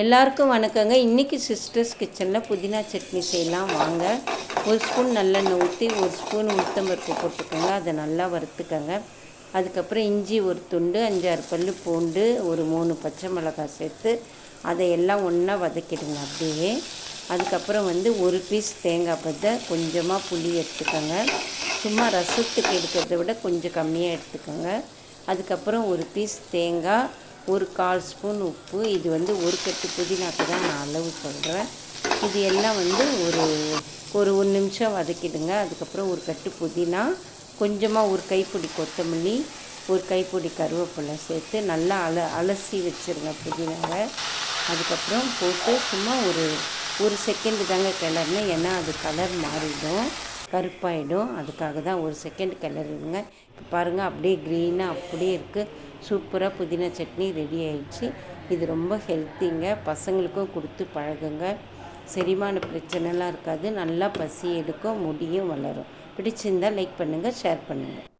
எல்லாருக்கும் வணக்கங்க. இன்றைக்கி சிஸ்டர்ஸ் கிச்சனில் புதினா சட்னி செய்யலாம். வாங்க. ஒரு ஸ்பூன் நல்லெண்ணெய் ஊற்றி ஒரு ஸ்பூன் உளுத்தம்பருப்பு போட்டுக்கோங்க. அதை நல்லா வறுத்துக்கோங்க. அதுக்கப்புறம் இஞ்சி ஒரு துண்டு அஞ்சாறு பல் பூண்டு ஒரு மூணு பச்சை மிளகாய் சேர்த்து அதை எல்லாம் ஒன்றா வதக்கிடுங்க அப்படியே. அதுக்கப்புறம் வந்து ஒரு பீஸ் தேங்காய் பத்தை கொஞ்சமாக புளி எடுத்துக்கோங்க. சும்மா ரசத்துக்கு எடுக்கிறத விட கொஞ்சம் கம்மியாக எடுத்துக்கோங்க. அதுக்கப்புறம் ஒரு பீஸ் தேங்காய் ஒரு கால் ஸ்பூன் உப்பு. இது வந்து ஒரு கட்டு புதினாக்கு தான் நான் அளவு சொல்கிறேன் இது எல்லாம் வந்து ஒரு ஒரு ஒரு நிமிஷம் வதக்கிடுங்க. அதுக்கப்புறம் ஒரு கட்டு புதினா கொஞ்சமாக ஒரு கைப்பிடி கொத்தமல்லி ஒரு கைப்பிடி கருவேப்பிலை சேர்த்து நல்லா அல அலசி வச்சுருங்க புதினாவை. அதுக்கப்புறம் போட்டு சும்மா ஒரு ஒரு செகண்டு தாங்க கிளறணும். ஏன்னா அது கலர் மாறிடும். கருப்பாயிடும். அதுக்காக தான் ஒரு செகண்ட் கிளறிடுங்க இப்போ பாருங்கள் அப்படியே க்ரீனாக அப்படியே இருக்குது சூப்பராக புதினா சட்னி ரெடி ஆயிடுச்சு. இது ரொம்ப ஹெல்த்திங்க பசங்களுக்கும் கொடுத்து பழகுங்க. செரிமான பிரச்சனைலாம் இருக்காது. நல்லா பசி எடுக்கும். முடியும் வளரும். பிடிச்சிருந்தால் லைக் பண்ணுங்கள் ஷேர் பண்ணுங்கள்